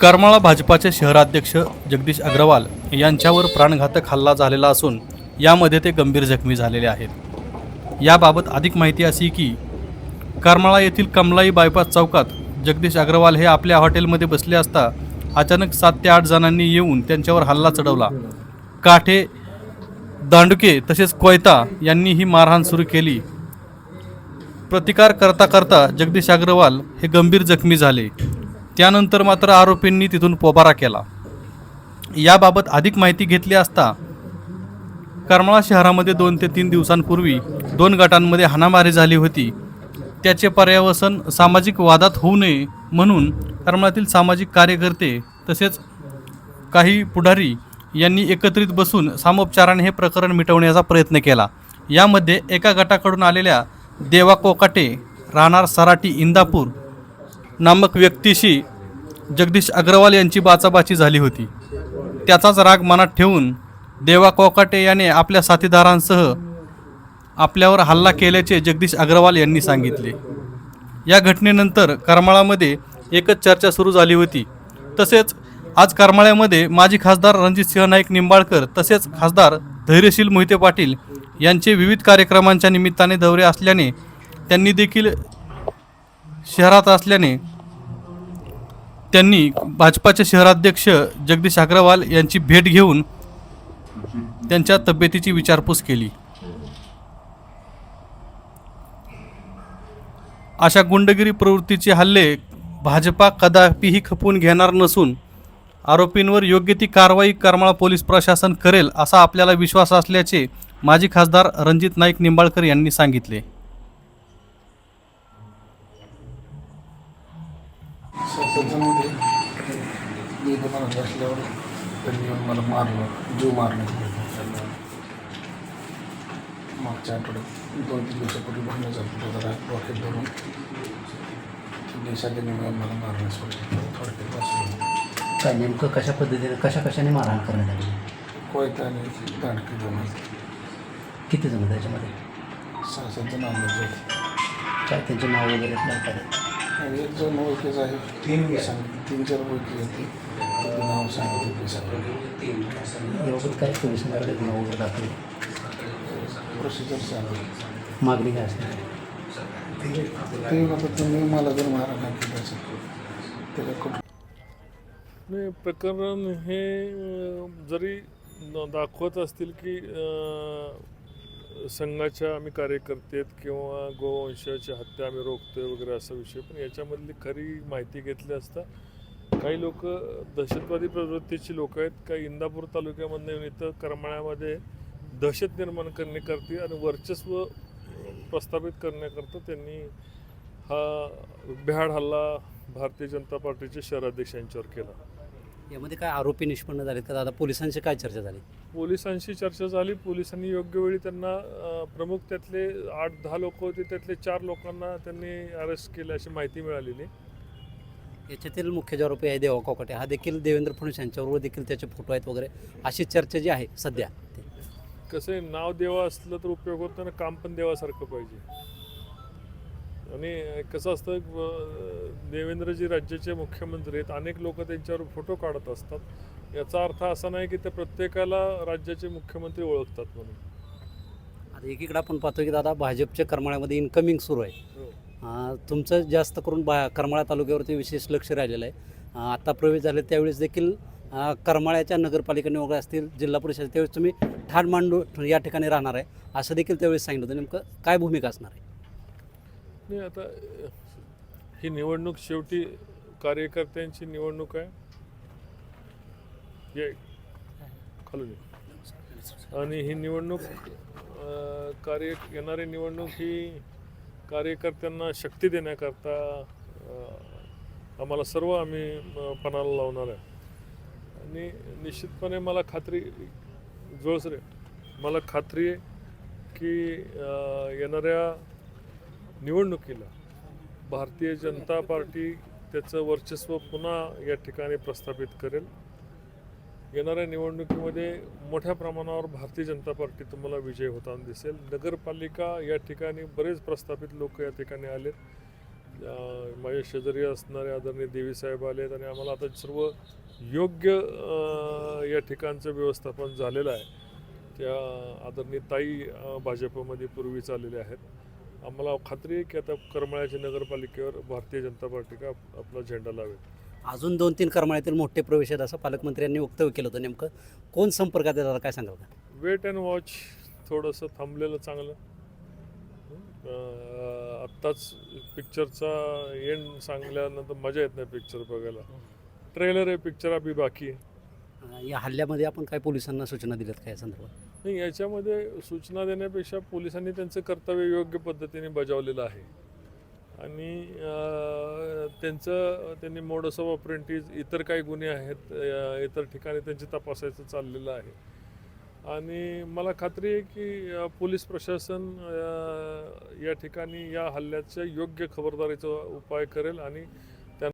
करमाळा भाजपाचे शहराध्यक्ष जगदीश अग्रवाल यांच्यावर प्राणघातक हल्ला झालेला असून यामध्ये ते गंभीर जखमी झालेले आहेत. याबाबत अधिक माहिती अशी की करमाळा येथील कमलाई बायपास चौकात जगदीश अग्रवाल हे आपल्या हॉटेलमध्ये बसले असता अचानक सात ते आठ जणांनी येऊन त्यांच्यावर हल्ला चढवला. काठे दांडुके तसेच कोयता यांनी ही मारहाण सुरू केली. प्रतिकार करता करता जगदीश अग्रवाल हे गंभीर जखमी झाले. त्यानंतर मात्र आरोपींनी तिथून पोबारा केला. याबाबत अधिक माहिती घेतली असता करमाळा शहरामध्ये दोन ते तीन दिवसांपूर्वी दोन गटांमध्ये हाणामारी झाली होती. त्याचे पर्यावसन सामाजिक वादात होऊ नये म्हणून करमाळातील सामाजिक कार्यकर्ते तसेच काही पुढारी यांनी एकत्रित बसून सामोपचाराने हे प्रकरण मिटवण्याचा प्रयत्न केला. यामध्ये एका गटाकडून आलेल्या देवा कोकाटे राहणार सराटी इंदापूर नामक व्यक्तीशी जगदीश अग्रवाल यांची बाचाबाची झाली होती. त्याचाच राग मनात ठेवून देवा कोकाटे याने आपल्या साथीदारांसह आपल्यावर हल्ला केल्याचे जगदीश अग्रवाल यांनी सांगितले. या घटनेनंतर करमाळामध्ये एकच चर्चा सुरू झाली होती. तसेच आज करमाळ्यामध्ये माजी खासदार रणजितसिंह नाईक निंबाळकर तसेच खासदार धैर्यशील मोहिते पाटील यांचे विविध कार्यक्रमांच्या निमित्ताने दौरे असल्याने त्यांनी देखील शहरात असल्याने त्यांनी भाजपाचे शहराध्यक्ष जगदीश अग्रवाल यांची भेट घेऊन त्यांच्या तब्येतीची विचारपूस केली. अशा गुंडगिरी प्रवृत्तीचे हल्ले भाजपा कदापिही खपवून घेणार नसून आरोपींवर योग्य ती कारवाई करमाळा पोलीस प्रशासन करेल असा आपल्याला विश्वास असल्याचे माजी खासदार रणजित नाईक निंबाळकर यांनी सांगितले त्याच्यामध्ये मी दुकानात बसल्यावर त्यांनी येऊन मला मारलं जीव मारलं त्यांना मागच्या आठवड्यात दोन तीन दिवसापूर्वी भांडण झालं जरा रॉकेट धरून. देशात मला मारण्यास थोडक्यात बसलो काय नेमकं कशा पद्धतीने कशा कशाने मारहाण करण्यात आली? कोयता आणि दांडकी जण किती जण त्याच्यामध्ये? सहा सात जण आणले काय त्यांचे नाव वगैरे काय एक जण ओळखीच आहे. तीन सांग तीन चार ओळखी होती. त्याचं नाव सांगितलं सांगितलं याबाबत काय पोलिसांकडे गुन्हा वगैरे दाखल प्रोसिजर सांगितलं मागणी काय असणार? ते आता तुम्ही मला जर मारा नाही त्याचं त्याला कुठं? नाही प्रकरण हे जरी दाखवत असतील की संघाच्या आम्ही कार्यकर्ते आहेत किंवा गोवंशाची हत्या आम्ही रोखतोय वगैरे असा विषय पण याच्यामधली खरी माहिती घेतली असता काही लोक दहशतवादी प्रवृत्तीची लोक आहेत. काही इंदापूर तालुक्यामधून येऊन इथं करमाळ्यामध्ये दहशत निर्माण करण्याकरती आणि वर्चस्व प्रस्थापित करण्याकरता त्यांनी हा भ्याड हल्ला भारतीय जनता पार्टीचे शहराध्यक्ष यांच्यावर केला. यामध्ये काय आरोपी निष्पन्न झालेत का? दादा पोलिसांची काय चर्चा झाली? पोलिसांशी चर्चा झाली. पोलिसांनी योग्य वेळी त्यांना अ, प्रमुख त्यातले आठ दहा लोक होते. त्यातले चार लोकांना त्यांनी अरेस्ट केले अशी माहिती मिळालेली. याच्यातील मुख्य जो आरोपी आहे देवा कोकाटे हा देखील देवेंद्र फडणवीस यांच्याबरोबर देखील त्याचे फोटो आहेत वगैरे. अशी चर्चा जी आहे सध्या ते. कसं आहे, नाव देवा असलं तर उपयोग होत नाही काम पण देवासारखं पाहिजे. आणि कसं असतं देवेंद्रजी राज्याचे मुख्यमंत्री आहेत. अनेक लोक त्यांच्यावर फोटो काढत असतात. याचा अर्थ असा नाही की ते प्रत्येकाला राज्याचे मुख्यमंत्री ओळखतात म्हणून. आता एकीकडे आपण पाहतो की दादा भाजपच्या करमाळ्यामध्ये इन्कमिंग सुरू आहे. हो. तुमचं जास्त करून बा करमाळा तालुक्यावरती विशेष लक्ष राहिलेलं आहे. आता प्रवेश झाले त्यावेळेस देखील करमाळ्याच्या नगरपालिका निवडा असतील जिल्हा परिषद त्यावेळेस तुम्ही ठाण मांडू या ठिकाणी राहणार आहे. असं देखील त्यावेळेस सांगितलं होतं. नेमकं काय भूमिका असणार आहे? नाही आता ही निवडणूक शेवटी कार्यकर्त्यांची निवडणूक आहे. ये खालून आणि ही निवडणूक कार्य येणारी निवडणूक ही कार्यकर्त्यांना शक्ती देण्याकरता आम्हाला सर्व आम्ही पणाला लावणार आहे. आणि निश्चितपणे मला खात्री जोळसरे मला खात्री आहे की येणाऱ्या निवडणुकीला भारतीय जनता पार्टी त्याचं वर्चस्व पुन्हा या ठिकाणी प्रस्थापित करेल. येणाऱ्या निवडणुकीमध्ये मोठ्या प्रमाणावर भारतीय जनता पार्टी तुम्हाला विजय होताना दिसेल. नगरपालिका या ठिकाणी बरेच प्रस्थापित लोक या ठिकाणी आलेत. माझ्या शेजारी असणारे आदरणीय देवीसाहेब आले आहेत आणि आम्हाला आता सर्व योग्य या ठिकाणचं व्यवस्थापन झालेलं आहे. त्या आदरणीय ताई भाजपमध्ये पूर्वी चाललेल्या आहेत. आम्हाला खात्री आहे की आता करमाळ्याच्या नगरपालिकेवर भारतीय जनता पार्टी का आप- आपला झेंडा लावेल. अजून दोन तीन करमाळ्यातील मोठे प्रवेश आहेत असं पालकमंत्र्यांनी वक्तव्य केलं होतं नेमकं. कोण संपर्कात येतात काय सांगाल का? वेट अँड वॉच थोडंसं थांबलेलं चांगलं. अं, आत्ताच पिक्चरचा एंड सांगल्यानंतर मजा येत नाही पिक्चर बघायला. ट्रेलर आहे पिक्चर अभि बाकी आहे. अं, या हल्ल्यामध्ये आपण काय पोलिसांना सूचना दिल्यात काय या संदर्भात? नाही याच्यामध्ये सूचना देण्यापेक्षा पोलिसांनी त्यांचं कर्तव्य योग्य पद्धतीने बजावलेलं आहे. आणि त्यांचं त्यांनी मोडस ऑफ ऑपरेंटीज इतर काही गुन्हे आहेत इतर ठिकाणी त्यांचे तपासायचं चाललेलं आहे. आणि मला खात्री आहे की पोलीस प्रशासन या ठिकाणी या हल्ल्याच्या योग्य खबरदारीचा उपाय करेल आणि